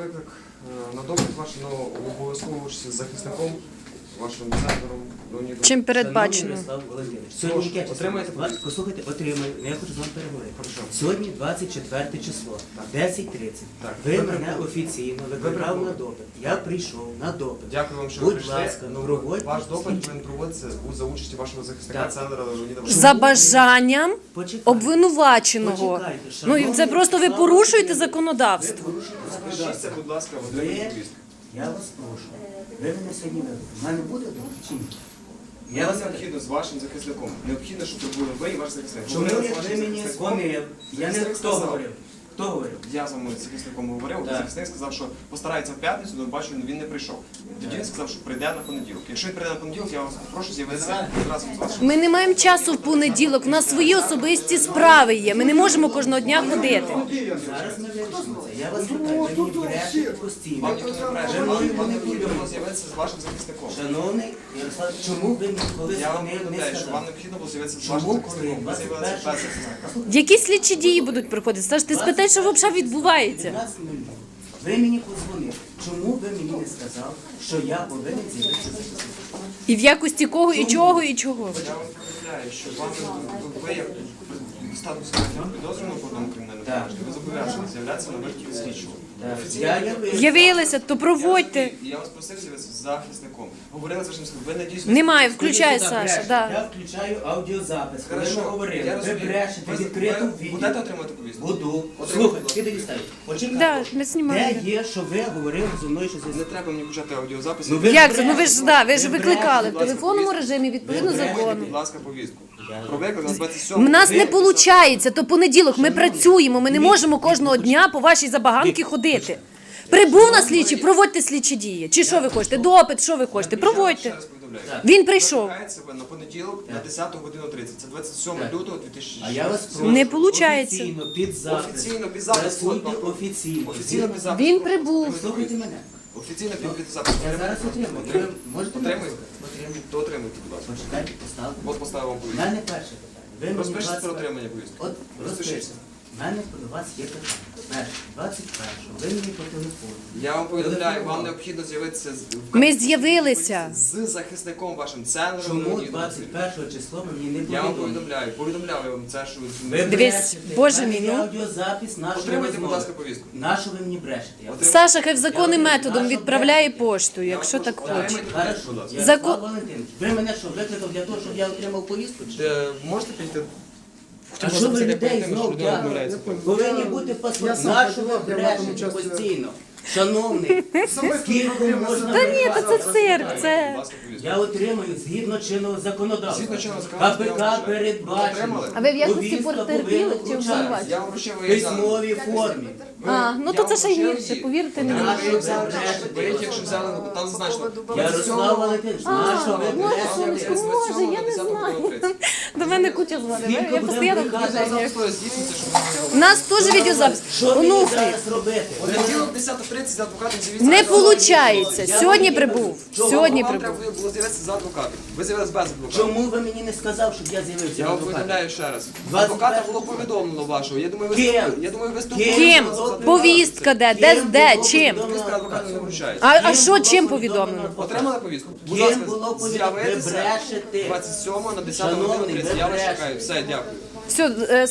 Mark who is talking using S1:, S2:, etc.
S1: виклик е, на допит ваш, ну, обов'язково участі з захисником, вашим центром, Леонідом.
S2: Чим передбачено?
S3: Ярослав Валентинович, Сьогодні яке число?
S1: Отримаєте
S3: Послухайте, отримаю. Я хочу з вами переговорити.
S1: Хорошо.
S3: Сьогодні 24 число, 10.30.
S1: Так.
S3: Ви
S1: Ви
S3: мене
S1: прибули.
S3: офіційно
S1: Ви
S3: викликав
S1: прибули.
S3: на допит. Я прийшов на допит.
S1: Дякую вам, що ви
S3: Будь
S1: прийшли.
S3: ласка,
S1: Ну,
S3: проводьте.
S1: Ваш допит повинен проводитися у- за участі вашого захисника
S3: Так.
S1: Центра Леоніда
S2: За бажанням
S3: Почекайте.
S2: обвинуваченого.
S3: Почекайте,
S2: Ну і це просто ви
S3: Ярослав
S2: порушуєте законодавство.
S3: Ви порушуєте
S1: Запишіться, будь ласка, в
S3: отримання
S1: отриману.
S3: Я вас прошу. Ви мене сьогодні ведете. У мене буде допит чи ні?
S1: Я вас необхідно з вашим захисником. Необхідно, щоб ви були ви і ваш захисник.
S3: Чому
S1: Говорили з
S3: як
S1: вашим
S3: ви мені
S1: захисником.
S3: дзвонив? Я не
S1: Захисник
S3: хто
S1: сказав.
S3: говорив? Хто говорив?
S1: Я з вами з захисником говорив,
S3: Так.
S1: захисник сказав, що постарається в п'ятницю, але бачу, він не прийшов. Тоді він сказав, що прийде на понеділок. Якщо він прийде на понеділок, я вас попрошу з'явитися одразу з вашим.
S2: Ми не маємо часу в понеділок. У нас свої особисті справи є. Ми не можемо кожного дня ходити.
S3: Зараз ми вирішимо. Я вас.
S1: Вам ніхто не бреше,
S3: будете.
S1: з'явитися з вашим захисником.
S3: Шановний Ярослав, чому ви мені колись
S1: Я вам повідомляю, що вам необхідно було з'явитися з вашим захисником. Ви з'явилися без захисника.
S2: Які слідчі дії будуть проходити? Саш, ти спитай, що взагалі відбувається.
S3: 15.00. Ви мені подзвонили. Чому ви мені не сказали, що я повинен з'явитися захисником?
S2: І в якості кого, і чого, і чого.
S1: Я вам повідомляю, що вам ви як статус підозрюваного по одному кримінальному
S3: Так.
S1: ви зобов'язані з'являтися на виклик слідчого.
S3: Так, Я явився.
S2: З'явилися, то проводьте.
S1: Я вас просив з'явитися з захисником. Говорили з вашим. Ви надіюсь,
S2: Немає, включай, Саша. Да.
S3: Я включаю аудіозапис. Коли
S1: Хорошо,
S3: ми
S1: я
S3: говорили, ви
S1: розумію.
S3: брешете
S1: Ви-
S3: відео.
S1: Будете отримати повістку?
S3: Буду. Слухай, ти тоді. Почекай.
S2: Да, ми
S3: Де є, що ви говорили зі мною, що
S1: Не
S3: зі
S1: треба мені включати аудіозапис.
S3: Ну, ви-
S2: Як це? Ну ви ж да, ви ж викликали в телефонному режимі відповідно закону.
S1: будь ласка, повістку. Про виклик на
S2: У нас не виходить, то понеділок ми працюємо, ми не можемо кожного дня по вашій забаганки ходити. Прибув на слідчі, проводьте слідчі дії. Чи що ви хочете? Допит, що ви хочете? Проводьте. Він прийшов.
S1: Ви на понеділок на 10 годину 30. Це 27 лютого 2016
S3: А я вас прошу.
S2: Не получається.
S3: Офіційно, під запис.
S1: Офіційно, під запис.
S3: Працюйте офіційно.
S1: Офіційно без запису.
S2: Він прибув.
S3: Слухайте мене.
S1: Офіційно під під запис.
S3: Я зараз отримаю. Ви можете мене
S1: Отримуєте?
S3: Отримую.
S1: То отримуйте, будь ласка.
S3: Почекайте, поставте.
S1: От поставив вам
S3: У
S1: повістку.
S3: мене перше питання. Ви мені
S1: Розпишіться
S3: 20
S1: про отримання повістки.
S3: От
S1: Розпишіться.
S3: У мене до вас є питання. Перше, 21 ви мені по телефону.
S1: Я вам повідомляю, вам необхідно з'явитися з
S2: Ми з'явилися.
S1: з захисником вашим центром.
S3: Чому
S1: Леонідом Васильовичем.
S3: 21 число ви мені не
S1: Я вам
S3: повідомили?
S1: повідомляю, повідомляю я вам це, що
S3: Ви
S2: Дивись,
S3: брешете.
S2: Боже
S3: В мене
S2: мій,
S3: є
S2: ну.
S3: аудіозапис нашої
S1: Отримайте, будь
S3: розмови.
S1: ласка, повістку.
S3: Нащо ви мені брешете? Я
S2: Саша хай законним методом відправляє пошту, якщо так хоче.
S1: отримайте
S3: Хорошо.
S1: будь ласка.
S3: Ярослав
S2: Зако-
S3: Валентинович, ви мене що, викликав для того, щоб я отримав повістку? чи що?
S1: Е, Можете підійти?
S3: А що ви людей знов тягнете? Повинні бути
S4: сам я в тому
S3: брешете постійно? Шановний, скільки.
S2: Та ні, то це цирк, це.
S3: Я отримую згідно чинного законодавства.
S1: АПК чинного
S3: передбачено.
S2: А ви в якості
S3: Повістка
S2: чи
S1: вручатися.
S3: В письмовій формі.
S2: А, ну то це ще гірше, повірте мені.
S1: Я.
S3: Ярослав Валентинович,
S2: А,
S3: наша
S2: Боже, може, я не знаю. До мене куча дзвонить. Я- постійно в. У нас теж відеозапис.
S3: Що мені
S2: Онухи,
S3: зараз робити?
S1: 10 шприц з адвокатом.
S2: Не виходить. Сьогодні прибув. Сьогодні
S1: Вам треба було з'явитися за адвокатом. Ви з'явилися без адвоката.
S3: Чому ви мені не сказав, щоб я з'явився?
S1: Я вам повідомляю ще раз. Адвоката було повідомлено вашого. Я думаю, ви
S3: Ким?
S1: я думаю, ви спілкуєтеся
S2: Ким? Повістка де? Де, де? Чим? А, а що чим
S3: повідомлено?
S1: Отримали повістку? Будь ласка,
S3: було повідомлено?
S1: З'явитися
S3: брешете.
S1: 27 на 10
S3: Шановний,
S1: Я вас чекаю. Все, дякую.
S2: Все, е.